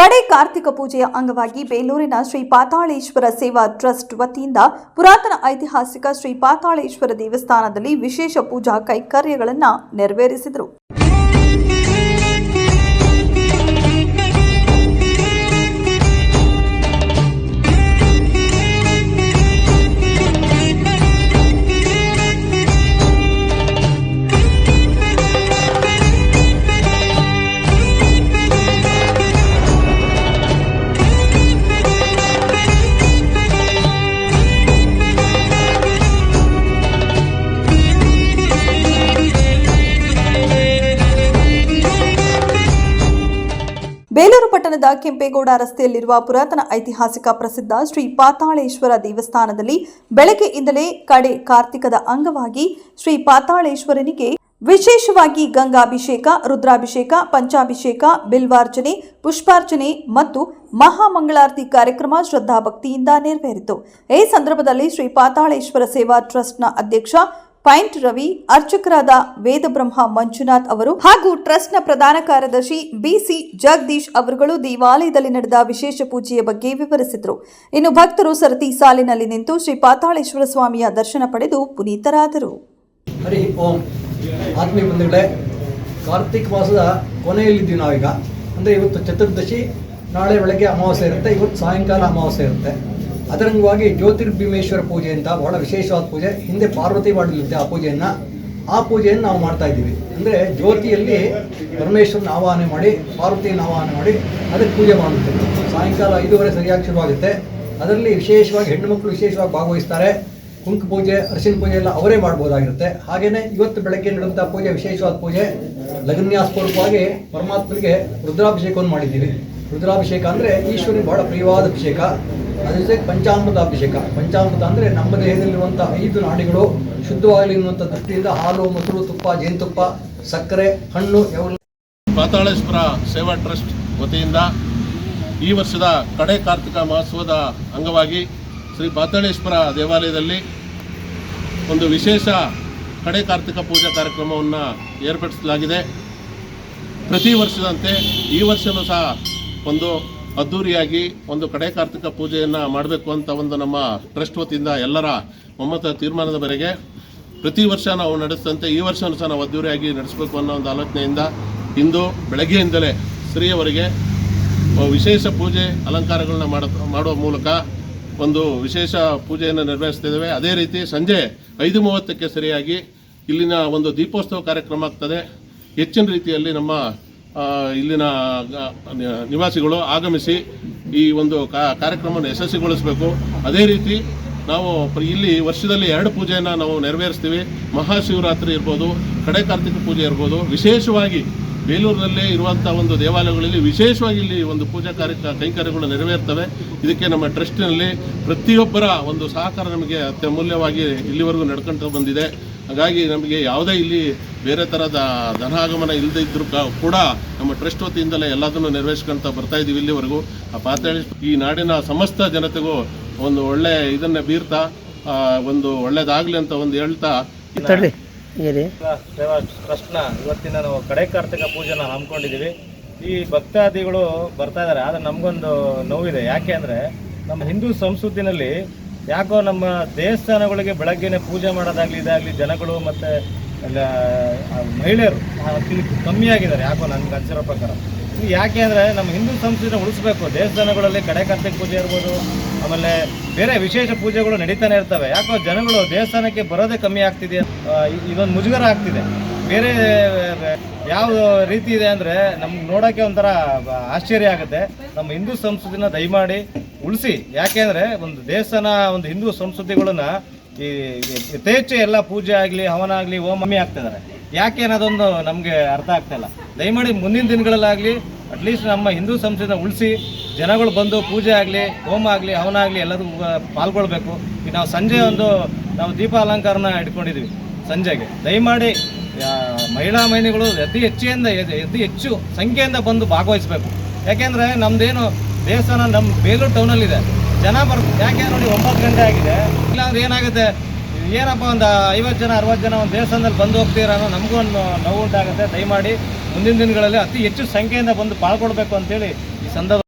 ಕಡೆ ಕಾರ್ತಿಕ ಪೂಜೆಯ ಅಂಗವಾಗಿ ಬೇಲೂರಿನ ಶ್ರೀ ಪಾತಾಳೇಶ್ವರ ಸೇವಾ ಟ್ರಸ್ಟ್ ವತಿಯಿಂದ ಪುರಾತನ ಐತಿಹಾಸಿಕ ಶ್ರೀ ಪಾತಾಳೇಶ್ವರ ದೇವಸ್ಥಾನದಲ್ಲಿ ವಿಶೇಷ ಪೂಜಾ ಕೈಕಾರ್ಯಗಳನ್ನು ನೆರವೇರಿಸಿದರು. ಪಟ್ಟಣದ ಕೆಂಪೇಗೌಡ ರಸ್ತೆಯಲ್ಲಿರುವ ಪುರಾತನ ಐತಿಹಾಸಿಕ ಪ್ರಸಿದ್ಧ ಶ್ರೀ ಪಾತಾಳೇಶ್ವರ ದೇವಸ್ಥಾನದಲ್ಲಿ ಬೆಳಗ್ಗೆಯಿಂದಲೇ ಕಡೆ ಕಾರ್ತಿಕದ ಅಂಗವಾಗಿ ಶ್ರೀ ಪಾತಾಳೇಶ್ವರನಿಗೆ ವಿಶೇಷವಾಗಿ ಗಂಗಾಭಿಷೇಕ, ರುದ್ರಾಭಿಷೇಕ, ಪಂಚಾಭಿಷೇಕ, ಬಿಲ್ವಾರ್ಚನೆ, ಪುಷ್ಪಾರ್ಚನೆ ಮತ್ತು ಮಹಾಮಂಗಳಾರತಿ ಕಾರ್ಯಕ್ರಮ ಶ್ರದ್ಧಾಭಕ್ತಿಯಿಂದ ನೆರವೇರಿತು. ಈ ಸಂದರ್ಭದಲ್ಲಿ ಶ್ರೀ ಪಾತಾಳೇಶ್ವರ ಸೇವಾ ಟ್ರಸ್ಟ್ನ ಅಧ್ಯಕ್ಷ ಪೈಂಟ್ ರವಿ, ಅರ್ಚಕರಾದ ವೇದಬ್ರಹ್ಮ ಮಂಜುನಾಥ್ ಅವರು ಹಾಗೂ ಟ್ರಸ್ಟ್ನ ಪ್ರಧಾನ ಕಾರ್ಯದರ್ಶಿ ಬಿಸಿ ಜಗದೀಶ್ ಅವರುಗಳು ದೇವಾಲಯದಲ್ಲಿ ನಡೆದ ವಿಶೇಷ ಪೂಜೆಯ ಬಗ್ಗೆ ವಿವರಿಸಿದರು. ಇನ್ನು ಭಕ್ತರು ಸರತಿ ಸಾಲಿನಲ್ಲಿ ನಿಂತು ಶ್ರೀ ಪಾತಾಳೇಶ್ವರ ಸ್ವಾಮಿಯ ದರ್ಶನ ಪಡೆದು ಪುನೀತರಾದರು. ಹರಿ ಓಂ. ಆತ್ಮೀಯ ಬಂಧುಗಳೇ, ಕಾರ್ತಿಕ್ ಮಾಸದ ಕೊನೆಯಲ್ಲಿದ್ದೀವಿ ನಾವೀಗ ಅಂದರೆ ಇವತ್ತು ಚತುರ್ದಶಿ, ನಾಳೆ ಬೆಳಗ್ಗೆ ಅಮಾವಾಸ್ಯೆ ಇರುತ್ತೆ, ಇವತ್ತು ಸಾಯಂಕಾಲ ಅಮಾವಾಸ್ಯೆ ಇರುತ್ತೆ. ಅದರಂಗವಾಗಿ ಜ್ಯೋತಿರ್ಭೀಮೇಶ್ವರ ಪೂಜೆ ಅಂತ ಬಹಳ ವಿಶೇಷವಾದ ಪೂಜೆ. ಹಿಂದೆ ಪಾರ್ವತಿ ಮಾಡಲಿದ್ದೆ ಆ ಪೂಜೆಯನ್ನು ಆ ಪೂಜೆಯನ್ನು ನಾವು ಮಾಡ್ತಾ ಇದ್ದೀವಿ. ಅಂದರೆ ಜ್ಯೋತಿಯಲ್ಲಿ ಪರಮೇಶ್ವರನ ಆವಾಹನೆ ಮಾಡಿ, ಪಾರ್ವತಿಯನ್ನು ಆವಾಹನೆ ಮಾಡಿ ಅದಕ್ಕೆ ಪೂಜೆ ಮಾಡುತ್ತೆ. ಸಾಯಂಕಾಲ ಐದುವರೆ ಸರಿಯಾಗಿ ಶುರುವಾಗುತ್ತೆ. ಅದರಲ್ಲಿ ವಿಶೇಷವಾಗಿ ಹೆಣ್ಣು ಮಕ್ಕಳು ವಿಶೇಷವಾಗಿ ಭಾಗವಹಿಸ್ತಾರೆ. ಕುಂಕು ಪೂಜೆ, ಅರಿಶಿನ ಪೂಜೆ ಎಲ್ಲ ಅವರೇ ಮಾಡ್ಬೋದಾಗಿರುತ್ತೆ. ಹಾಗೆಯೇ ಇವತ್ತು ಬೆಳಗ್ಗೆ ನಡೆದಂಥ ಪೂಜೆ, ವಿಶೇಷವಾದ ಪೂಜೆ ಲಗ್ನ್ಯಾಸ್ಪೂರ್ವಕವಾಗಿ ಪರಮಾತ್ಮನಿಗೆ ರುದ್ರಾಭಿಷೇಕವನ್ನು ಮಾಡಿದ್ದೀವಿ. ರುದ್ರಾಭಿಷೇಕ ಅಂದರೆ ಈಶ್ವರಿಗೆ ಬಹಳ ಪ್ರಿಯವಾದ ಅಭಿಷೇಕ. ಜೊತೆಗೆ ಪಂಚಾಮೃತ ಅಭಿಷೇಕ ಪಂಚಾಮೃತ ಅಂದರೆ ನಮ್ಮ ದೇಹದಲ್ಲಿರುವಂಥ ಐದು ನಾಡಿಗಳು ಶುದ್ಧವಾಗಲಿ ಅನ್ನುವಂಥ ದೃಷ್ಟಿಯಿಂದ ಹಾಲು, ಮೊಸರು, ತುಪ್ಪ, ಜೇನುತುಪ್ಪ, ಸಕ್ಕರೆ, ಹಣ್ಣು ಎಲ್ಲ ಪಾತಾಳೇಶ್ವರ ಸೇವಾ ಟ್ರಸ್ಟ್ ವತಿಯಿಂದ ಈ ವರ್ಷದ ಕಡೆ ಕಾರ್ತಿಕ ಮಹೋತ್ಸವದ ಅಂಗವಾಗಿ ಶ್ರೀ ಪಾತಾಳೇಶ್ವರ ದೇವಾಲಯದಲ್ಲಿ ಒಂದು ವಿಶೇಷ ಕಡೆ ಕಾರ್ತಿಕ ಪೂಜಾ ಕಾರ್ಯಕ್ರಮವನ್ನು ಏರ್ಪಡಿಸಲಾಗಿದೆ. ಪ್ರತಿ ವರ್ಷದಂತೆ ಈ ವರ್ಷವೂ ಸಹ ಒಂದು ಅದ್ಧೂರಿಯಾಗಿ ಒಂದು ಕಡೆ ಕಾರ್ತಿಕ ಪೂಜೆಯನ್ನು ಮಾಡಬೇಕು ಅಂತ ಒಂದು ನಮ್ಮ ಟ್ರಸ್ಟ್ ವತಿಯಿಂದ ಎಲ್ಲರ ಒಮ್ಮತ ತೀರ್ಮಾನದ ಮೇರೆಗೆ ಪ್ರತಿ ವರ್ಷ ನಾವು ನಡೆಸಿದಂತೆ ಈ ವರ್ಷವೂ ಸಹ ನಾವು ಅದ್ದೂರಿಯಾಗಿ ನಡೆಸಬೇಕು ಅನ್ನೋ ಒಂದು ಆಲೋಚನೆಯಿಂದ ಇಂದು ಬೆಳಗ್ಗೆಯಿಂದಲೇ ಸ್ತ್ರೀಯವರಿಗೆ ವಿಶೇಷ ಪೂಜೆ ಅಲಂಕಾರಗಳನ್ನ ಮಾಡ ಮಾಡುವ ಮೂಲಕ ಒಂದು ವಿಶೇಷ ಪೂಜೆಯನ್ನು ನಿರ್ವಹಿಸ್ತಿದ್ದೇವೆ ಅದೇ ರೀತಿ ಸಂಜೆ ಐದು ಮೂವತ್ತಕ್ಕೆ ಸರಿಯಾಗಿ ಇಲ್ಲಿನ ಒಂದು ದೀಪೋತ್ಸವ ಕಾರ್ಯಕ್ರಮ ಆಗ್ತದೆ. ಹೆಚ್ಚಿನ ರೀತಿಯಲ್ಲಿ ನಮ್ಮ ಇಲ್ಲಿನ ನಿವಾಸಿಗಳು ಆಗಮಿಸಿ ಈ ಒಂದು ಕಾರ್ಯಕ್ರಮವನ್ನು ಯಶಸ್ವಿಗೊಳಿಸಬೇಕು. ಅದೇ ರೀತಿ ನಾವು ಇಲ್ಲಿ ವರ್ಷದಲ್ಲಿ ಎರಡು ಪೂಜೆಯನ್ನು ನಾವು ನೆರವೇರಿಸ್ತೀವಿ. ಮಹಾಶಿವರಾತ್ರಿ ಇರ್ಬೋದು, ಕಡೆ ಕಾರ್ತಿಕ ಪೂಜೆ ಇರ್ಬೋದು. ವಿಶೇಷವಾಗಿ ಬೇಲೂರಿನಲ್ಲೇ ಇರುವಂಥ ಒಂದು ದೇವಾಲಯಗಳಲ್ಲಿ ವಿಶೇಷವಾಗಿ ಇಲ್ಲಿ ಒಂದು ಪೂಜಾ ಕಾರ್ಯ ಕೈಂಕರ್ಯಗಳು ನೆರವೇರ್ತವೆ. ಇದಕ್ಕೆ ನಮ್ಮ ಟ್ರಸ್ಟಿನಲ್ಲಿ ಪ್ರತಿಯೊಬ್ಬರ ಒಂದು ಸಹಕಾರ ನಮಗೆ ಅತ್ಯಮೂಲ್ಯವಾಗಿ ಇಲ್ಲಿವರೆಗೂ ನಡ್ಕೊಂಡು ಬಂದಿದೆ. ಹಾಗಾಗಿ ನಮಗೆ ಯಾವುದೇ ಇಲ್ಲಿ ಬೇರೆ ಥರದ ಧನಾಗಮನ ಇಲ್ಲದೇ ಇದ್ರೂ ಕ- ಕೂಡ ನಮ್ಮ ಟ್ರಸ್ಟ್ ವತಿಯಿಂದಲೇ ಎಲ್ಲದನ್ನು ನೆರವೇರಿಸ್ಕೊಂತ ಬರ್ತಾ ಇದ್ದೀವಿ ಇಲ್ಲಿವರೆಗೂ. ಆ ಪಾತ್ರ ಈ ನಾಡಿನ ಸಮಸ್ತ ಜನತೆಗೂ ಒಂದು ಒಳ್ಳೆ ಇದನ್ನ ಬೀರ್ತಾ ಆ, ಒಂದು ಒಳ್ಳೇದಾಗಲಿ ಅಂತ ಒಂದು ಹೇಳ್ತಾ ಟ್ರಸ್ಟ್ನ ಇವತ್ತಿನ ನಾವು ಕಡೆ ಕಾರ್ತಿಕ ಪೂಜೆನ ಹಮ್ಮಿಕೊಂಡಿದ್ದೀವಿ ಈ ಭಕ್ತಾದಿಗಳು ಬರ್ತಾ ಇದ್ದಾರೆ ಆದರೆ ನಮಗೊಂದು ನೋವಿದೆ. ಯಾಕೆ ಅಂದರೆ ನಮ್ಮ ಹಿಂದೂ ಸಂಸ್ಕೃತಿನಲ್ಲಿ ಯಾಕೋ ನಮ್ಮ ದೇವಸ್ಥಾನಗಳಿಗೆ ಬೆಳಗ್ಗೆನೆ ಪೂಜೆ ಮಾಡೋದಾಗ್ಲಿ, ಇದಾಗಲಿ ಜನಗಳು ಮತ್ತು ಮಹಿಳೆಯರು ಕಮ್ಮಿ ಆಗಿದ್ದಾರೆ, ಯಾಕೋ ನನ್ಗೆ ಅನ್ಸಿರೋ ಪ್ರಕಾರ. ಯಾಕೆ ಅಂದರೆ ನಮ್ಮ ಹಿಂದೂ ಸಂಸ್ಕೃತಿನ ಉಳಿಸ್ಬೇಕು. ದೇವಸ್ಥಾನಗಳಲ್ಲಿ ಕಡೆ ಪೂಜೆ ಇರ್ಬೋದು, ಆಮೇಲೆ ಬೇರೆ ವಿಶೇಷ ಪೂಜೆಗಳು ನಡೀತಾನೆ ಇರ್ತವೆ. ಯಾಕೋ ಜನಗಳು ದೇವಸ್ಥಾನಕ್ಕೆ ಬರೋದೇ ಕಮ್ಮಿ ಆಗ್ತಿದೆ ಇದೊಂದು ಮುಜುಗರ ಆಗ್ತಿದೆ. ಬೇರೆ ಯಾವ ರೀತಿ ಇದೆ ಅಂದರೆ ನಮ್ಗೆ ನೋಡೋಕ್ಕೆ ಒಂಥರ ಆಶ್ಚರ್ಯ ಆಗುತ್ತೆ. ನಮ್ಮ ಹಿಂದೂ ಸಂಸ್ಕೃತಿನ ದಯಮಾಡಿ ಉಳಿಸಿ. ಯಾಕೆಂದರೆ ಒಂದು ದೇವಸ್ಥಾನ, ಒಂದು ಹಿಂದೂ ಸಂಸ್ಕೃತಿಗಳನ್ನ ಈ ಯಥೇಚ್ಛ ಎಲ್ಲ ಪೂಜೆ ಆಗಲಿ, ಹವನ ಆಗಲಿ ಓಮಮ್ಮಿ ಆಗ್ತಿದ್ದಾರೆ ಯಾಕೆ ಅನ್ನೋದೊಂದು ನಮಗೆ ಅರ್ಥ ಆಗ್ತಾ ಇಲ್ಲ. ದಯಮಾಡಿ ಮುಂದಿನ ದಿನಗಳಲ್ಲಾಗಲಿ ಅಟ್ಲೀಸ್ಟ್ ನಮ್ಮ ಹಿಂದೂ ಸಂಸ್ಕೃತಿನ ಉಳಿಸಿ, ಜನಗಳು ಬಂದು ಪೂಜೆ ಆಗಲಿ, ಹೋಮ ಆಗಲಿ, ಹವನ ಆಗಲಿ ಎಲ್ಲದೂ ಪಾಲ್ಗೊಳ್ಬೇಕು. ಈಗ ನಾವು ಸಂಜೆ ಒಂದು, ನಾವು ದೀಪ ಅಲಂಕಾರನ ಇಟ್ಕೊಂಡಿದ್ವಿ, ಸಂಜೆಗೆ. ದಯಮಾಡಿ ಮಹಿಳಾ ಮಹಿಳೆಗಳು ಅತಿ ಹೆಚ್ಚಿನಿಂದ ಅತಿ ಹೆಚ್ಚು ಸಂಖ್ಯೆಯಿಂದ ಬಂದು ಭಾಗವಹಿಸಬೇಕು. ಯಾಕೆಂದರೆ ನಮ್ಮದೇನು ದೇವಸ್ಥಾನ ನಮ್ಮ ಬೇಲೂರು ಟೌನಲ್ಲಿದೆ ಜನ ಬರ್, ಯಾಕೆ ನೋಡಿ ಒಂಬತ್ತು ಗಂಟೆ ಆಗಿದೆ. ಇಲ್ಲಾಂದ್ರೆ ಏನಾಗುತ್ತೆ? ಏನಪ್ಪ ಒಂದು ಐವತ್ತು ಜನ, ಅರವತ್ತು ಜನ ಒಂದು ದೇವಸ್ಥಾನದಲ್ಲಿ ಬಂದು ಹೋಗ್ತೀರಾ ಅನ್ನೋ ನಮಗೂ ಒಂದು ನೋವು ಉಂಟಾಗುತ್ತೆ ದಯಮಾಡಿ ಮುಂದಿನ ದಿನಗಳಲ್ಲಿ ಅತಿ ಹೆಚ್ಚು ಸಂಖ್ಯೆಯಿಂದ ಬಂದು ಪಾಲ್ಗೊಳ್ಬೇಕು ಅಂತೇಳಿ ಈ ಸಂದರ್ಭ